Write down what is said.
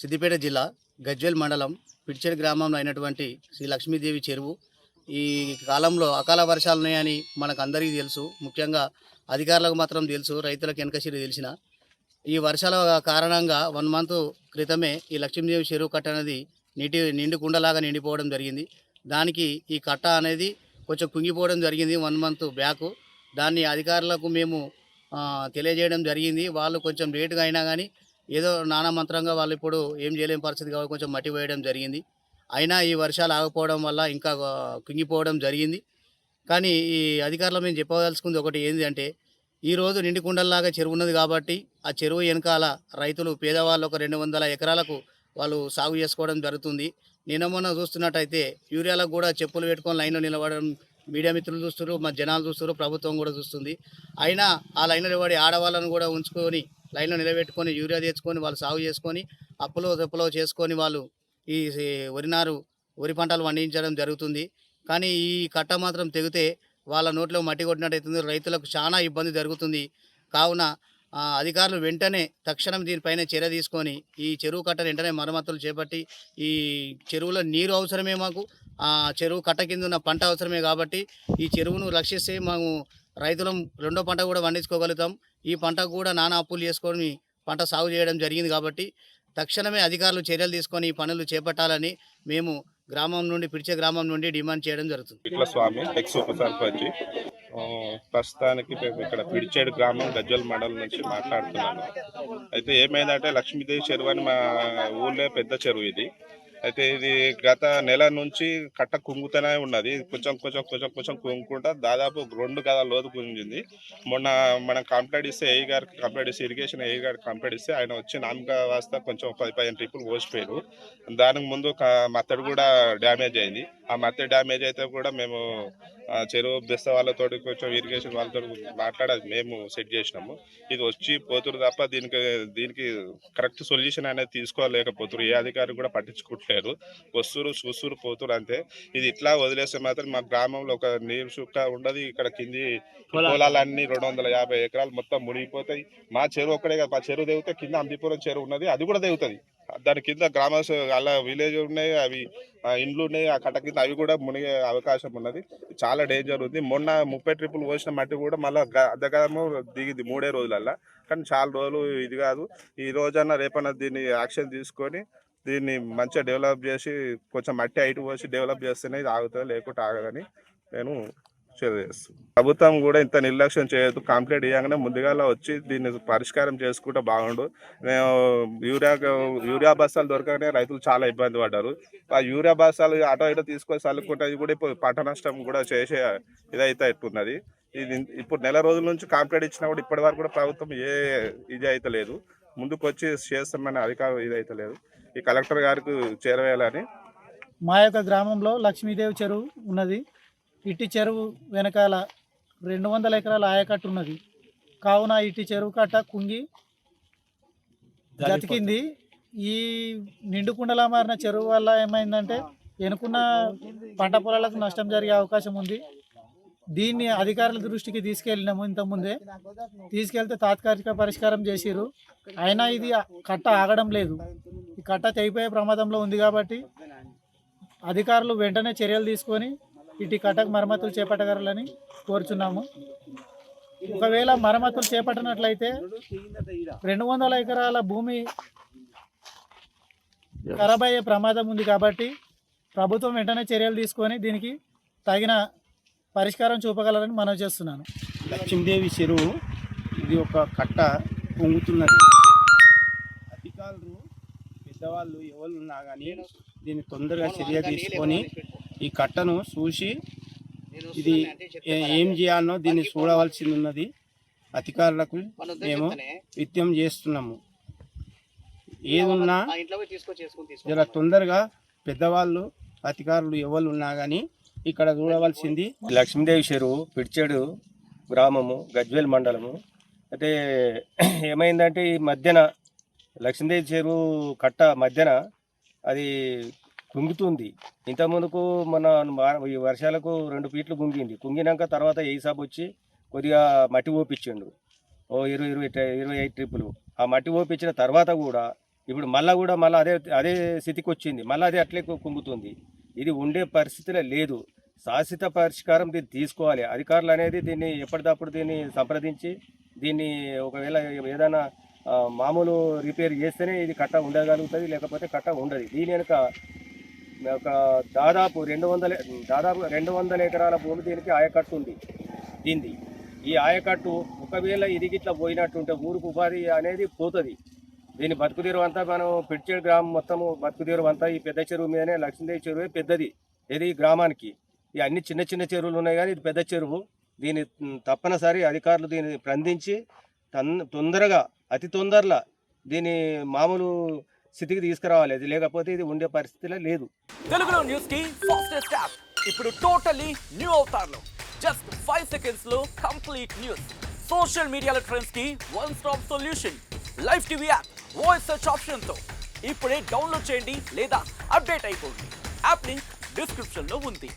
సిద్దిపేట జిల్లా గజ్వేల్ మండలం పిడిచెడ్ గ్రామంలో అయినటువంటి శ్రీ లక్ష్మీదేవి చెరువు. ఈ కాలంలో అకాల వర్షాలు ఉన్నాయని మనకు అందరికీ తెలుసు. ముఖ్యంగా అధికారులకు మాత్రం తెలుసు రైతులకు వెనకసిరి తెలిసిన. ఈ వర్షాల కారణంగా వన్ మంత్ క్రితమే ఈ లక్ష్మీదేవి చెరువు కట్ట అనేది నీటి నిండు కుండలాగా నిండిపోవడం జరిగింది. దానికి ఈ కట్ట అనేది కొంచెం కుంగిపోవడం జరిగింది వన్ మంత్ బ్యాక్. దాన్ని అధికారులకు మేము తెలియజేయడం జరిగింది. వాళ్ళు కొంచెం లేటుగా అయినా కానీ ఏదో నానామంత్రంగా వాళ్ళు ఇప్పుడు ఏం చేయలేని పరిస్థితి కాబట్టి కొంచెం మట్టి వేయడం జరిగింది. అయినా ఈ వర్షాలు ఆగిపోవడం వల్ల ఇంకా కుంగిపోవడం జరిగింది. కానీ ఈ అధికారులు మేము చెప్పదలుచుకుంది ఒకటి ఏంటి అంటే ఈరోజు నిండి కుండల్లాగా చెరువు ఉన్నది కాబట్టి ఆ చెరువు వెనకాల రైతులు పేదవాళ్ళు ఒక రెండు వందల ఎకరాలకు వాళ్ళు సాగు చేసుకోవడం జరుగుతుంది. నిన్న మొన్న చూస్తున్నట్టయితే యూరియాలకు కూడా చెప్పులు పెట్టుకొని లైన్లో నిలబడడం మీడియా మిత్రులు చూస్తారు మా జనాలు చూస్తారు ప్రభుత్వం కూడా చూస్తుంది. అయినా ఆ లైన్లో పడి ఆడవాళ్ళను కూడా ఉంచుకొని లైన్లో నిలబెట్టుకొని యూరియా తెచ్చుకొని వాళ్ళు సాగు చేసుకొని అప్పులో తెప్పులో చేసుకొని వాళ్ళు ఈ వరినారు వరి పంటలు పండించడం జరుగుతుంది. కానీ ఈ కట్ట మాత్రం తెగితే వాళ్ళ నోట్లో మట్టి కొట్టినట్టు రైతులకు చాలా ఇబ్బంది జరుగుతుంది. కావున అధికారులు వెంటనే తక్షణం దీనిపైన చర్య తీసుకొని ఈ చెరువు కట్టను వెంటనే మరమ్మతులు చేపట్టి ఈ చెరువులో నీరు అవసరమే మాకు ఆ చెరువు కట్ట కింద ఉన్న పంట అవసరమే కాబట్టి ఈ చెరువును రక్షిస్తే మేము రైతులం రెండో పంట కూడా పండించుకోగలుగుతాం. ఈ పంటకు కూడా నానా అప్పులు చేసుకొని పంట సాగు చేయడం జరిగింది కాబట్టి తక్షణమే అధికారులు చర్యలు తీసుకొని ఈ పనులు చేపట్టాలని మేము గ్రామం నుండి పిడిచే గ్రామం నుండి డిమాండ్ చేయడం జరుగుతుంది. స్వామి ఎక్స్ ఉప ప్రస్తుతానికి ఇక్కడ పిడిచేడు గ్రామం గజ్వల్ మండలం నుంచి మాట్లాడుతున్నాను అయితే ఏమైందంటే లక్ష్మీదేవి చెరువు అని మా ఊళ్ళో పెద్ద చెరువు ఇది. అయితే ఇది గత నెల నుంచి కట్ట కుంగుతూనే ఉన్నది. కొంచెం కొంచెం కొంచెం కొంచెం కుంగుకుంటా దాదాపు రెండు గదాల లోతు కుంగింది. మొన్న మనం కంప్లైంట్ ఇస్తే ఏ గారికి కంప్లైంట్ ఇస్తే ఇరిగేషన్ ఏ గారికి కంప్లైంట్ ఇస్తే ఆయన వచ్చి నామక వాస్త కొంచెం పది పదిహేను ట్రిప్పులు పోసిపోయారు దానికి ముందు మత్తడు కూడా డ్యామేజ్ అయింది. ఆ మత్తడి డ్యామేజ్ అయితే కూడా మేము ఆ చెరువు బెస్త వాళ్ళతో కొంచెం ఇరిగేషన్ వాళ్ళతో మాట్లాడేది మేము సెట్ చేసినాము. ఇది వచ్చి పోతురు తప్ప దీనికి దీనికి కరెక్ట్ సొల్యూషన్ అనేది తీసుకోలేకపోతున్నారు ఏ అధికారి కూడా పట్టించుకుంటలేరు వస్తురు చూస్తురు పోతురు అంతే. ఇది ఇట్లా వదిలేస్తే మాత్రం మా గ్రామంలో ఒక నీరు చుక్క ఉండదు. ఇక్కడ కింది పొలాలన్నీ రెండు వందల యాభై ఎకరాలు మొత్తం మునిగిపోతాయి. మా చెరువు ఒక్కడే కాదు మా చెరువు తెగితే కింద అంబిపురం చెరువు ఉన్నది అది కూడా తెగుతుంది దాని కింద గ్రామస్ అలా విలేజ్ ఉన్నాయి అవి ఆ, ఇండ్లు ఉన్నాయి ఆ కట్ట కింద అవి కూడా మునిగే అవకాశం ఉన్నది. చాలా డేంజర్ ఉంది. మొన్న ముప్పై ట్రిప్పులు పోసిన మట్టి కూడా మళ్ళీ అర్ధకాలము దిగింది మూడే రోజులల్లా. కానీ చాలా రోజులు ఇది కాదు. ఈ రోజన్నా రేపన్నా దీన్ని యాక్షన్ తీసుకొని దీన్ని మంచిగా డెవలప్ చేసి కొంచెం మట్టి హైట్ పోసి డెవలప్ చేస్తేనే ఇది ఆగుతుంది లేకుంటే ఆగదని నేను చేస్తుంది ప్రభుత్వం కూడా ఇంత నిర్లక్ష్యం చేయొద్దు. కంప్లైంట్ ఇవ్వగానే ముందుగాల వచ్చి దీన్ని పరిష్కారం చేసుకుంటే బాగుండు. నేను యూరియా యూరియా బస్తాలు దొరకగానే రైతులు చాలా ఇబ్బంది పడ్డారు. ఆ యూరియా బస్తాలు అటో ఇటో తీసుకొని చల్లుకుంటే కూడా ఇప్పుడు పంట నష్టం కూడా చేసే ఇదైతే ఎట్టున్నది ఇది ఇప్పుడు నెల రోజుల నుంచి కంప్లైంట్ ఇచ్చినా కూడా ఇప్పటి వరకు కూడా ప్రభుత్వం ఏ ఇది అయితే లేదు. ముందుకు వచ్చి చేస్తామని అధికారం ఇది లేదు. ఈ కలెక్టర్ గారికి చేరవేయాలని మా యొక్క గ్రామంలో లక్ష్మీదేవి చెరువు ఉన్నది. ఇట్టి చెరువు వెనకాల రెండు వందల ఎకరాల ఆయకట్టు ఉన్నది. కావున ఇట్టి చెరువు కట్ట కుంగి గతికింది. ఈ నిండుకుండలా మారిన చెరువు వల్ల ఏమైందంటే ఎనుకున్న పంట పొలాలకు నష్టం జరిగే అవకాశం ఉంది. దీన్ని అధికారుల దృష్టికి తీసుకెళ్ళినాము ఇంతకుముందే. తీసుకెళ్తే తాత్కాలిక పరిష్కారం చేసిర్రు. అయినా ఇది కట్ట ఆగడం లేదు. ఈ కట్ట తెగిపోయే ప్రమాదంలో ఉంది కాబట్టి అధికారులు వెంటనే చర్యలు తీసుకొని ఇటు కట్టకు మరమ్మతులు చేపట్టగలరని కోరుచున్నాము. ఒకవేళ మరమ్మతులు చేపట్టినట్లయితే రెండు వందల ఎకరాల భూమి ఖరాబ్ అయ్యే ప్రమాదం ఉంది కాబట్టి ప్రభుత్వం వెంటనే చర్యలు తీసుకొని దీనికి తగిన పరిష్కారం చూపగలరని మనవి చేస్తున్నాను. లక్ష్మీదేవి చెరువు ఇది ఒక కట్ట పొంగుతున్నది. అధికారులు పెద్దవాళ్ళు ఎవరు ఉన్నా కానీ దీన్ని తొందరగా చర్య తీసుకొని ఈ కట్టను చూసి ఇది ఏ- ఏం చేయాలనో దీన్ని చూడవలసి ఉన్నది అధికారులకు మేము విత్యం చేస్తున్నాము. ఏదున్నా జర తొందరగా పెద్దవాళ్ళు అధికారులు ఎవరు ఉన్నా కానీ ఇక్కడ చూడవలసింది లక్ష్మీదేవి చెరువు పిడిచేడు గ్రామము గజ్వేల్ మండలము. అయితే ఏమైందంటే ఈ మధ్యన లక్ష్మీదేవి చెరువు కట్ట మధ్యన అది కుంగుతుంది. ఇంత ముందుకు మన మా- ఈ వర్షాలకు రెండు ఫీట్లు కుంగింది. కుంగినాక తర్వాత ఏసాబ్ వచ్చి కొద్దిగా మట్టి ఓపించిండు ఓ ఇరవై ఇరవై ఇరవై ఐదు ట్రిప్పులు. ఆ మట్టి ఓపించిన తర్వాత కూడా ఇప్పుడు మళ్ళా కూడా మళ్ళీ అదే అదే స్థితికి వచ్చింది మళ్ళీ అదే అట్లే కుంగుతుంది. ఇది ఉండే పరిస్థితిలో లేదు. శాశ్వత పరిష్కారం దీన్ని తీసుకోవాలి. అధికారులు అనేది దీన్ని ఎప్పటికప్పుడు దీన్ని సంప్రదించి దీన్ని ఒకవేళ ఏదైనా మామూలు రిపేర్ చేస్తేనే ఇది కట్ట ఉండగలుగుతుంది లేకపోతే కట్ట ఉండదు. దీని వెనుక ఒక దాదాపు రెండు వందల దాదాపు రెండు వందల ఎకరాల భూమి దీనికి ఆయకట్టు ఉంది. దీనిది ఈ ఆయకట్టు ఒకవేళ ఇదిగిట్లా పోయినట్టుంటే ఊరికి ఉపాధి అనేది పోతుంది. దీని బతుకుదీరు అంతా మనం పిడ్చేడు గ్రామం మొత్తము బతుకుదీరు అంతా ఈ పెద్ద చెరువు మీదనే లక్ష్మీదేవి చెరువే పెద్దది. ఇది ఈ గ్రామానికి. ఈ అన్ని చిన్న చిన్న చెరువులు ఉన్నాయి కానీ ఇది పెద్ద చెరువు. దీని తప్పనిసరి అధికారులు దీన్ని స్పందించి తొందరగా అతి తొందరలో దీన్ని మామూలు స్థితికి తీసుకురావాలి. అది లేకపోతే ఇది ఉండే పరిస్థితిలో లేదు. తెలుగులో న్యూస్కి ఫాస్టెస్ట్ యాప్. ఇప్పుడు టోటలీ న్యూ అవతార్లో. జస్ట్ ఫైవ్ సెకండ్స్లో కంప్లీట్ న్యూస్. సోషల్ మీడియాలో ట్రెండ్స్కి one stop solution. Live TV app voice search ఆప్షన్తో ఇప్పుడే డౌన్లోడ్ చేయండి లేదా అప్డేట్ అయిపోండి. యాప్ లింక్ డిస్క్రిప్షన్లో ఉంది.